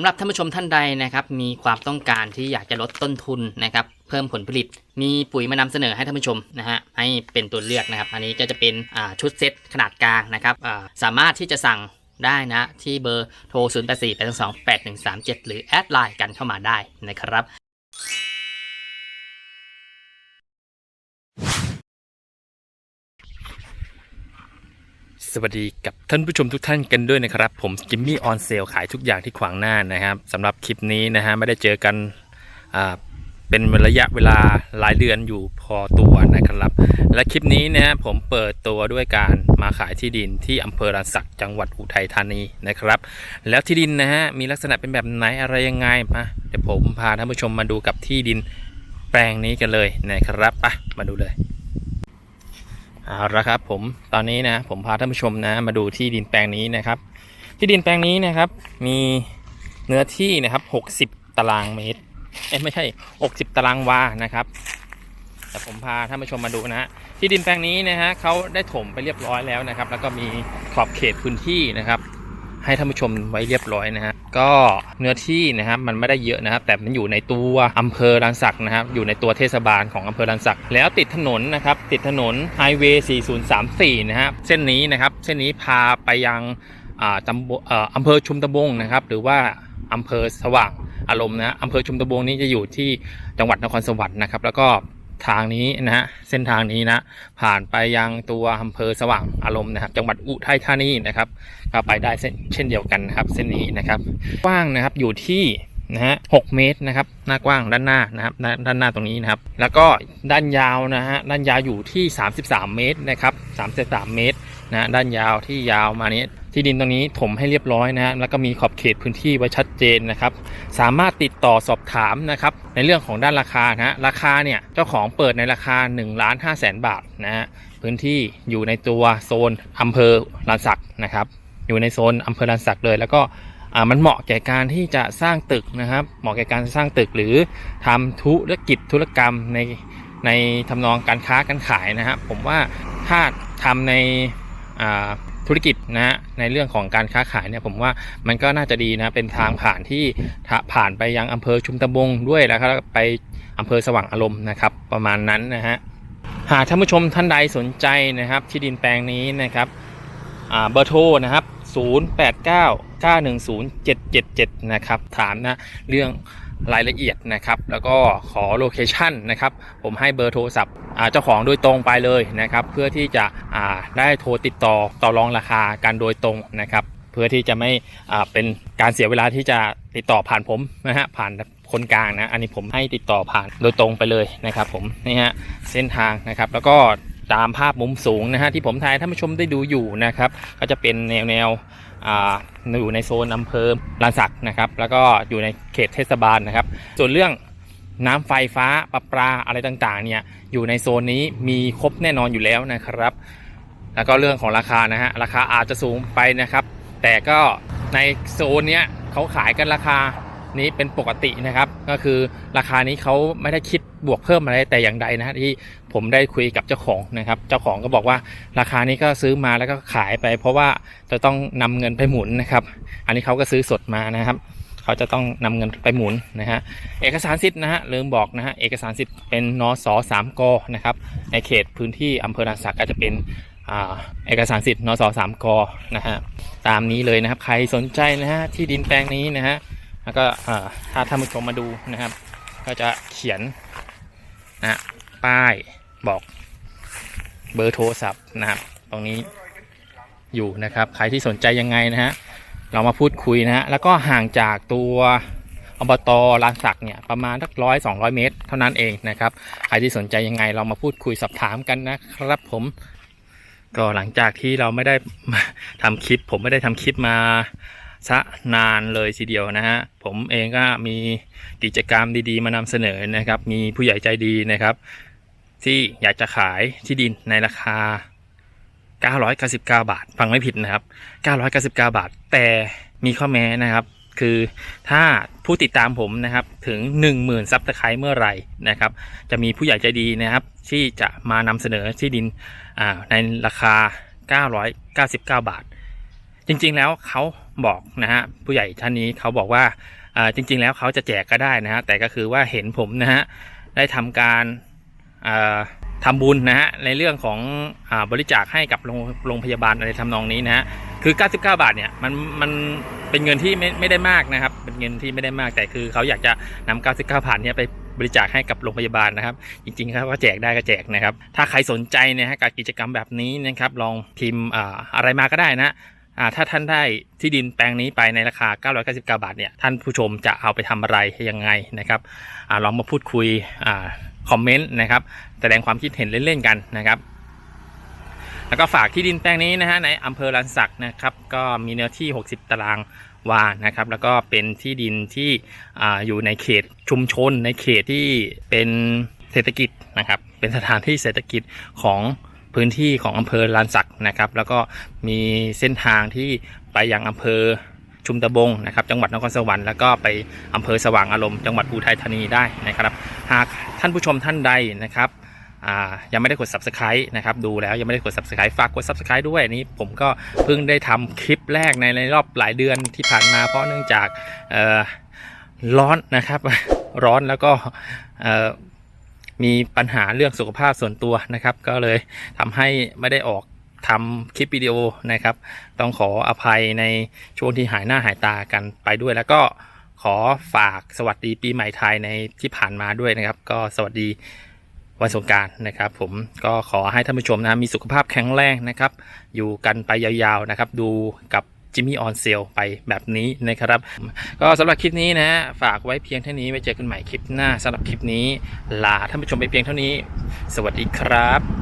สำหรับท่านผู้ชมท่านใดนะครับมีความต้องการที่อยากจะลดต้นทุนนะครับเพิ่มผลผลิต มีปุ๋ยมานำเสนอให้ท่านผู้ชมนะฮะให้เป็นตัวเลือกนะครับ อันนี้ก็จะเป็นชุดเซตขนาดกลางนะครับสามารถที่จะสั่งได้นะ ที่เบอร์โทร 0 8 4 8 2 8 1 3 7 หรือแอดไลน์กันเข้ามาได้นะครับ สวัสดีกับท่านผู้ชมทุกท่านกันด้วยนะครับ ผมจิมมี่ออนเซลขายทุกอย่างที่ขวางหน้านะครับสำหรับคลิปนี้นะฮะไม่ได้เจอกันอ่าเป็นระยะเวลาหลายเดือนอยู่พอตัวนะครับ และคลิปนี้นะฮะผมเปิดตัวด้วยการมาขายที่ดินที่อำเภอรันสักจังหวัดอุทัยธานีนะครับ แล้วที่ดินนะฮะมีลักษณะเป็นแบบไหนอะไรยังไงมาเดี๋ยวผมพาท่านผู้ชมมาดูกับที่ดินแปลงนี้กันเลยนะครับไปมาดูเลย เอาละครับผมตอนนี้นะผมพาท่านผู้ชมนะมาดูที่ดินแปลงนี้นะครับ ที่ดินแปลงนี้นะครับ มีเนื้อที่นะครับ 60 ตารางเมตรเอ๊ะไม่ใช่ 60 ตารางวานะครับแต่ผมพาท่านผู้ชมมาดูนะฮะที่ดินแปลงนี้นะฮะเขาได้ถมไปเรียบร้อยแล้วนะครับ แล้วก็มีขอบเขตพื้นที่นะครับ ให้ท่านผู้ชมไว้เรียบร้อยนะฮะก็เนื้อที่นะครับมันไม่ได้เยอะนะครับแต่มันอยู่ในตัวอำเภอรันสักนะครับอยู่ในตัวเทศบาลของอำเภอรันสักแล้วติดถนนนะครับติดถนนไฮเวย์ 4034 นะฮะเส้นนี้นะครับเส้นนี้พาไปยังอ่าตำบลเอ่ออำเภอชุมตะบงนะครับหรือว่าอำเภอสว่างอารมณ์นะอำเภอชุมตะบงนี้จะอยู่ที่จังหวัดนครสวรรค์นะครับแล้วก็ ทางนี้นะฮะเส้นทางนี้นะผ่านไปยังตัวอำเภอสว่างอารมณ์นะครับจังหวัดอุทัยธานีนะครับก็ไปได้เส้นเช่นเดียวกันนะครับ เส้นนี้นะครับกว้างนะครับอยู่ที่นะฮะหเมตรนะครับ หน้ากว้างด้านหน้านะครับ ด้านหน้าตรงนี้นะครับ แล้วก็ด้านยาวนะฮะ ด้านยาวอยู่ที่ 33 เมตรนะครับ 33 เมตรนะ ด้านยาวที่ยาวมานี้ ที่ดินตรงนี้ถมให้เรียบร้อยนะฮะแล้วก็มีขอบเขตพื้นที่ไว้ชัดเจนนะครับ สามารถติดต่อสอบถามนะครับในเรื่องของด้านราคานะฮะราคาเนี่ยเจ้าของเปิดในราคา1ล้าน5แสนบาทนะฮะพื้นที่อยู่ในตัวโซนอำเภอลานสักนะครับ อยู่ในโซนอำเภอลานสักเลย แล้วก็อ่ามันเหมาะแก่การที่จะสร้างตึกนะครับ เหมาะแก่การสร้างตึกหรือทำธุรกิจธุรกรรมในในทำนองการค้าการขายนะครับ ผมว่าถ้าทำในอ่า ธุรกิจนะฮะในเรื่องของการค้าขายเนี่ยผมว่ามันก็น่าจะดีนะเป็นทางผ่านที่ผ่านไปยังอำเภอชุมตะบงด้วยแล้วก็ไปอำเภอสว่างอารมณ์นะครับประมาณนั้นนะฮะหากท่านผู้ชมท่านใดสนใจนะครับที่ดินแปลงนี้นะครับเบอร์โทรนะครับ 089 910 777 นะครับ ถามนะเรื่อง รายละเอียดนะครับ แล้วก็ขอโลเคชันนะครับ ผมให้เบอร์โทรศัพท์เจ้าของโดยตรงไปเลยนะครับ เพื่อที่จะได้โทรติดต่อต่อรองราคากันโดยตรงนะครับ เพื่อที่จะไม่เป็นการเสียเวลาที่จะติดต่อผ่านผมนะฮะผ่านคนกลางนะ อันนี้ผมให้ติดต่อผ่านโดยตรงไปเลยนะครับ ผมนี่ฮะเส้นทางนะครับ แล้วก็ ตามภาพมุมสูงนะฮะที่ผมถ่ายให้ท่านผู้ชมได้ดูอยู่นะครับก็จะเป็นแนวแนวอ่าอยู่ในโซนอำเภอลานสักนะครับ แล้วก็อยู่ในเขตเทศบาลนะครับ ส่วนเรื่องน้ำไฟฟ้าประปาอะไรต่างๆ เนี่ยอยู่ในโซนนี้มีครบแน่นอนอยู่แล้วนะครับ แล้วก็เรื่องของราคานะฮะราคาอาจจะสูงไปนะครับ แต่ก็ในโซนเนี้ยเขาขายกันราคา นี้เป็นปกตินะครับ ก็คือราคานี้เขาไม่ได้คิดบวกเพิ่มอะไรแต่อย่างใดนะฮะที่ผมได้คุยกับเจ้าของนะครับ เจ้าของก็บอกว่าราคานี้ก็ซื้อมาแล้วก็ขายไป เพราะว่าจะต้องนำเงินไปหมุนนะครับ อันนี้เขาก็ซื้อสดมานะครับเขาจะต้องนำเงินไปหมุนนะฮะเอกสารสิทธิ์นะฮะลืมบอกนะฮะเอกสารสิทธิ์เป็นนสสามกนะครับในเขตพื้นที่อำเภอลาสักก็จะเป็นอ่าเอกสารสิทธิ์นสสามกนะฮะตามนี้เลยนะครับ ใครสนใจนะฮะที่ดินแปลงนี้นะฮะ แล้วก็ถ้าท่านผู้ชมมาดูนะครับ ก็จะเขียนนะป้ายบอกเบอร์โทรศัพท์นะครับ ตรงนี้อยู่นะครับ ใครที่สนใจยังไงนะฮะเรามาพูดคุยนะฮะแล้วก็ห่างจากตัวอบตลานสักเนี่ยประมาณสักร้อยสองร้อยเมตร เท่านั้นเองนะครับใครที่สนใจยังไงเรามาพูดคุยสอบถามกันนะครับผม ก็หลังจากที่เราไม่ได้ทำคลิป ผมไม่ได้ทำคลิปมา ซะนานเลยทีเดียวนะฮะผมเองก็มีกิจกรรมดีๆ มานำเสนอนะครับ มีผู้ใหญ่ใจดีนะครับ ที่อยากจะขายที่ดินในราคา 999 บาท ฟังไม่ผิดนะครับ 999 บาท แต่มีข้อแม้นะครับคือถ้าผู้ติดตามผมนะครับถึง 10,000ซับสไครต์เมื่อไหร่นะครับ จะมีผู้ใหญ่ใจดีนะครับ ที่จะมานำเสนอที่ดินอ่าในราคา 999 บาท จริงๆแล้วเขาบอกนะฮะผู้ใหญ่ท่านนี้เขาบอกว่าจริง ๆ แล้วเขาจะแจกก็ได้นะฮะแต่ก็คือว่าเห็นผมนะฮะได้ทำการอ่าทำบุญนะฮะในเรื่องของอบริจาคให้กับโรงงพยาบาลอะไรทำนองนี้นะฮะคือ 99 บาทเนี่ยมันมันเป็นเงินที่ไม่ไม่ได้มากนะครับ เป็นเงินที่ไม่ได้มากแต่คือเขาอยากจะนำ99 บาทเนี่ยไปบริจาคให้กับโรงพยาบาลนะครับ จริงๆครับว่าแจกได้ก็แจกนะครับ ถ้าใครสนใจเนะฮะกับกิจกรรมแบบนี้นะครับลองพิมพ์อะไรมาก็ได้นะ อ่าถ้าท่านได้ที่ดินแปลงนี้ไปในราคา 999 บาทเนี่ยท่านผู้ชมจะเอาไปทำอะไรยังไงนะครับอาลองมาพูดคุยอ่าคอมเมนต์นะครับแสดงความคิดเห็นเล่นๆกันนะครับ แล้วก็ฝากที่ดินแปลงนี้นะฮะในอำเภอลันสักนะครับก็มีเนื้อที่ 60 ตารางวานะครับแล้วก็เป็นที่ดินที่ออยู่ในเขตชุมชน ในเขตที่เป็นเศรษฐกิจนะครับเป็นสถานที่เศรษฐกิจของ พื้นที่ของอำเภอลานสักนะครับ แล้วก็มีเส้นทางที่ไปยังอำเภอชุมตะบงนะครับ จังหวัดนครสวรรค์แล้วก็ไปอำเภอสว่างอารมณ์จังหวัดอุทัยธานีได้นะครับ หากท่านผู้ชมท่านใดนะครับยังไม่ได้กด subscribe นะครับดูแล้วยังไม่ได้กด subscribe ฝากกด subscribe ด้วยนี้ผมก็เพิ่งได้ทำคลิปแรกในในรอบหลายเดือนที่ผ่านมาเพราะเนื่องจากร้อนนะครับ ร้อนแล้วก็ มีปัญหาเรื่องสุขภาพส่วนตัวนะครับ ก็เลยทำให้ไม่ได้ออกทำคลิปวิดีโอนะครับ ต้องขออภัยในช่วงที่หายหน้าหายตากันไปด้วย แล้วก็ขอฝากสวัสดีปีใหม่ไทยในที่ผ่านมาด้วยนะครับ ก็สวัสดีวันสงการนะครับ ผมก็ขอให้ท่านผู้ชมนะมีสุขภาพแข็งแรงนะครับ อยู่กันไปยาวๆนะครับ ดูกับ จิมมี่ออนเซลไปแบบนี้นะครับ ก็สำหรับคลิปนี้นะ ฝากไว้เพียงเท่านี้ไว้เจอกันใหม่คลิปหน้าสำหรับคลิปนี้ ลาท่านผู้ชมไปเพียงเท่านี้ สวัสดีครับ